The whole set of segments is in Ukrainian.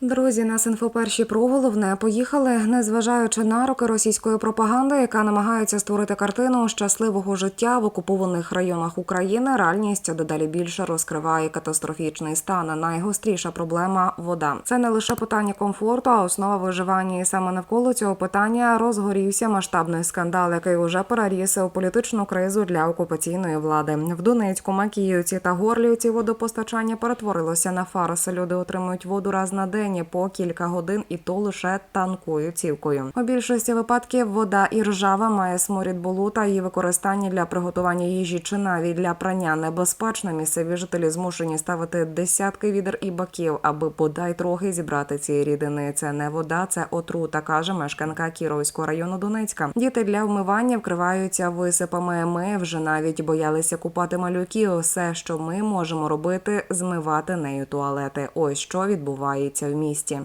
Друзі, нас інфоперші про головне поїхали, незважаючи на роки російської пропаганди, яка намагається створити картину щасливого життя в окупованих районах України. Реальність дедалі більше розкриває катастрофічний стан. Найгостріша проблема вода. Це не лише питання комфорту, а основа виживання. І саме навколо цього питання розгорівся масштабний скандал, який уже переріс у політичну кризу для окупаційної влади. В Донецьку, Макіївці та Горлівці водопостачання перетворилося на фарс. Люди отримують воду раз на день по кілька годин, і то лише танкою цівкою. У більшості випадків вода і ржава має сморід болота. Її використання для приготування їжі чи навіть для прання небезпечно. Місцеві жителі змушені ставити десятки відер і баків, аби бодай трохи зібрати ці рідини. Це не вода, це отрута, каже мешканка Кіровського району Донецька. Діти для вмивання вкриваються висипами. Ми вже навіть боялися купати малюків. Все, що ми можемо робити, змивати нею туалети. Ось що відбувається місті.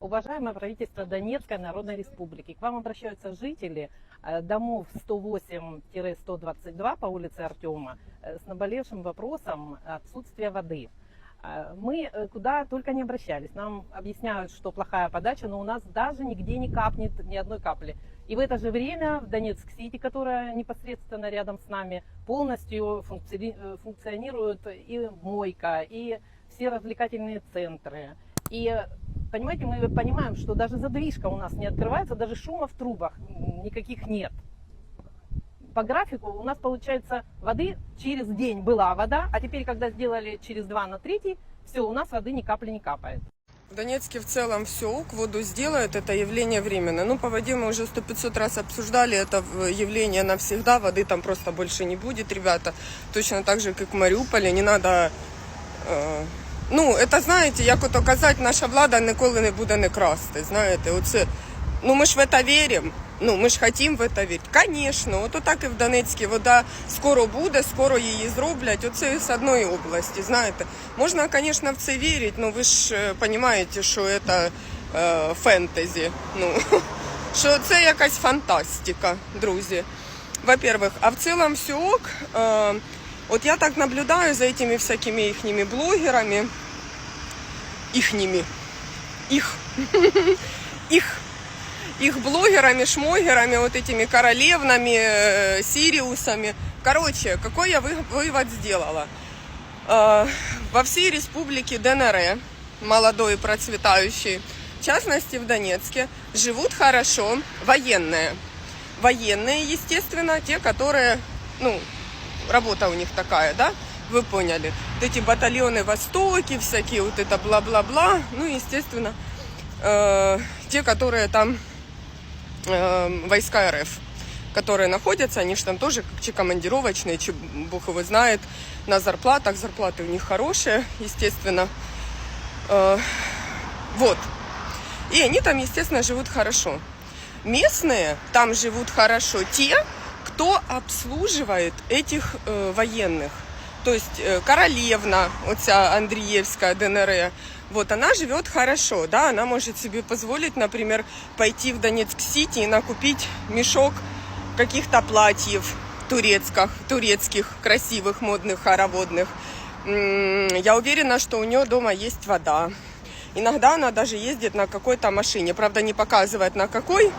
Уважаемое правительство Донецкой Народной Республики, к вам обращаются жители э, домов 108-122 по улице Артема э, с наболевшим вопросом отсутствия воды. Э, Мы куда только не обращались. Нам объясняют, что плохая подача, но у нас даже нигде не капнет ни одной капли. И в это же время в Донецк-Сити, которая непосредственно рядом с нами, полностью функци- функционирует и мойка, и все развлекательные центры. И понимаете, мы понимаем, что даже задвижка у нас не открывается, даже шума в трубах никаких нет. По графику у нас получается воды через день была вода, а теперь, когда сделали через два на третий, все, у нас воды ни капли не капает. В Донецке в целом все ок, воду сделают, это явление временно. Ну, по воде мы уже сто 500 раз обсуждали, это явление навсегда, воды там просто больше не будет, ребята. Точно так же, как в Маріуполі, не надо... Е, ну, это, знаєте, як ото казати, наша влада ніколи не буде не красти, знаєте, оце... Ну, ми ж в це віримо, ну, ми ж хотім в це вірити. Звісно, от так і в Донецькій вода скоро буде, скоро її зроблять, оце з одної області, знаєте. Можна, звісно, в це вірити, але ви ж розумієте, що це е, фентезі, ну, що це якась фантастика, друзі. Во-первых, а в целом все ок. Э, вот я так наблюдаю за этими всякими ихними блогерами. Ихними. Их. Их. Их блогерами, шмогерами, вот этими королевнами, э, сириусами. Короче, какой я вы- вывод сделала? Э, Во всей республике ДНР, молодой и процветающий, в частности в Донецке, живут хорошо военные. Военные, естественно, те, которые, ну, работа у них такая, да, вы поняли. Вот эти батальоны Востоки, всякие вот это бла-бла-бла, ну, естественно, э, те, которые там э, войска РФ, которые находятся, они же там тоже как че командировочные, че бог его знает, на зарплатах, зарплаты у них хорошие, естественно. Э, вот. И они там, естественно, живут хорошо. Местные там живут хорошо те, кто обслуживает этих э, военных. То есть э, королевна, вся Андреевская ДНР, вот она живет хорошо, да, она может себе позволить, например, пойти в Донецк-Сити и накупить мешок каких-то платьев турецких, турецких, красивых, модных, хороводных. Я уверена, что у нее дома есть вода. Иногда она даже ездит на какой-то машине. Правда, не показывает на какой.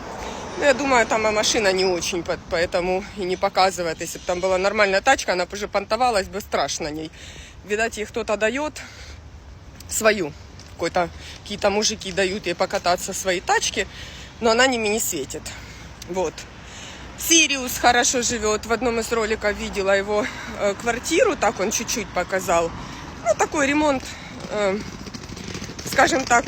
Ну, я думаю, там и машина не очень, по- поэтому и не показывает. Если бы там была нормальная тачка, она бы уже понтовалась бы страшно ней. Видать, ей кто-то дает свою. Какой-то, какие-то мужики дают ей покататься в своей тачке, но она ними не светит. Вот. Сириус хорошо живет. В одном из роликов видела его э, квартиру, так он чуть-чуть показал. Ну, такой ремонт, э, скажем так,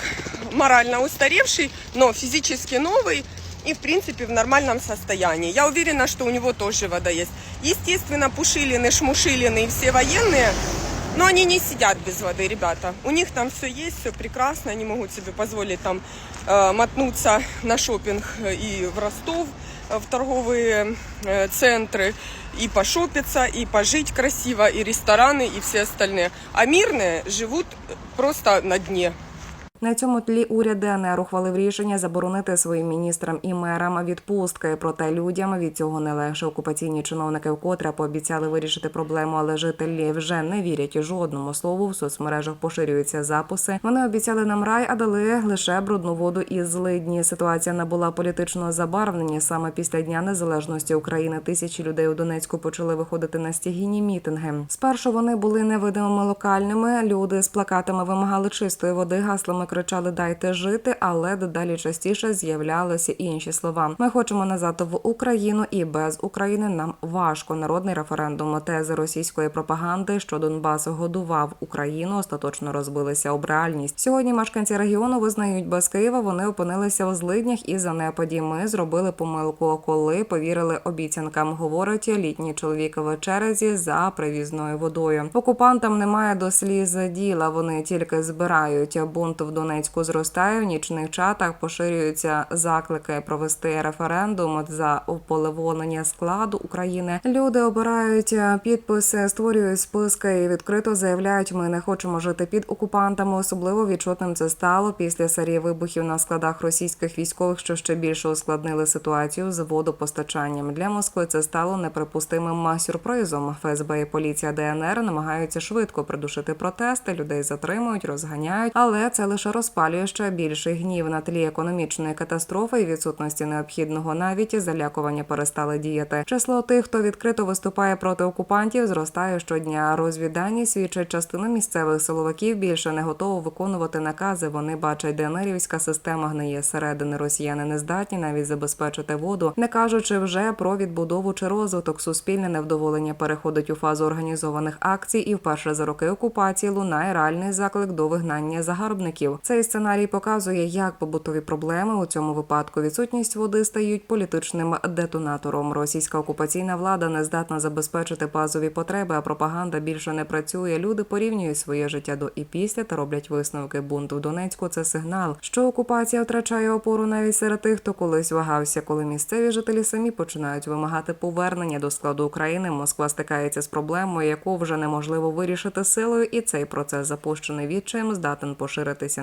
морально устаревший, но физически новый. и, в принципе, в нормальном состоянии. Я уверена, что у него тоже вода есть. Естественно, Пушилины, Шмушилины и все военные, но они не сидят без воды, ребята. У них там все есть, все прекрасно, они могут себе позволить там э, мотнуться на шопинг и в Ростов, э, в торговые э, центры, и пошопиться, и пожить красиво, и рестораны, и все остальные. А мирные живут просто на дне. На цьому тлі уряд ДНР ухвалив рішення заборонити своїм міністрам і мерам відпустки. Проте людям від цього не легше. Окупаційні чиновники вкотре пообіцяли вирішити проблему, але жителі вже не вірять жодному слову. В соцмережах поширюються записи. Вони обіцяли нам рай, а дали лише брудну воду із злидні. Ситуація набула політичного забарвлення. Саме після дня незалежності України тисячі людей у Донецьку почали виходити на стігійні мітинги. Спершу вони були невидимими локальними. Люди з плакатами вимагали чистої води, гаслами кричали Дайте жити, але дедалі частіше з'являлися інші слова. Ми хочемо назад в Україну, і без України нам важко. Народний референдум тези російської пропаганди, що Донбас годував Україну, остаточно розбилися об реальність. Сьогодні мешканці регіону визнають без Києва. Вони опинилися у злиднях і занепаді. Ми зробили помилку, коли повірили обіцянкам. Говорить літній чоловік в черезі за привізною водою. Окупантам немає до сліз діла. Вони тільки збирають бунт в Донецьку зростає. В нічних чатах поширюються заклики провести референдум за уполеволення складу України. Люди обирають е, підписи, створюють списки і відкрито заявляють, ми не хочемо жити під окупантами. Особливо відчутним це стало після серії вибухів на складах російських військових, що ще більше ускладнили ситуацію з водопостачанням. Для Москви це стало неприпустимим сюрпризом. ФСБ і поліція ДНР намагаються швидко придушити протести. Людей затримують, розганяють, але це лише розпалює ще більший гнів на тлі економічної катастрофи і відсутності необхідного навіть залякування перестали діяти. Число тих, хто відкрито виступає проти окупантів, зростає щодня. Розвіддані свідчать, частина місцевих силовиків більше не готова виконувати накази. Вони бачать, ДНРівська система гниє зсередини. Росіяни не здатні навіть забезпечити воду, не кажучи вже про відбудову чи розвиток. Суспільне невдоволення переходить у фазу організованих акцій, і вперше за роки окупації лунає реальний заклик до вигнання загарбників. Цей сценарій показує, як побутові проблеми у цьому випадку відсутність води стають політичним детонатором. Російська окупаційна влада не здатна забезпечити базові потреби, а пропаганда більше не працює. Люди порівнюють своє життя до і після та роблять висновки. Бунт у Донецьку це сигнал, що окупація втрачає опору навіть серед тих, хто колись вагався. Коли місцеві жителі самі починають вимагати повернення до складу України, Москва стикається з проблемою, яку вже неможливо вирішити силою, і цей процес запущений відчаєм здатен поширитися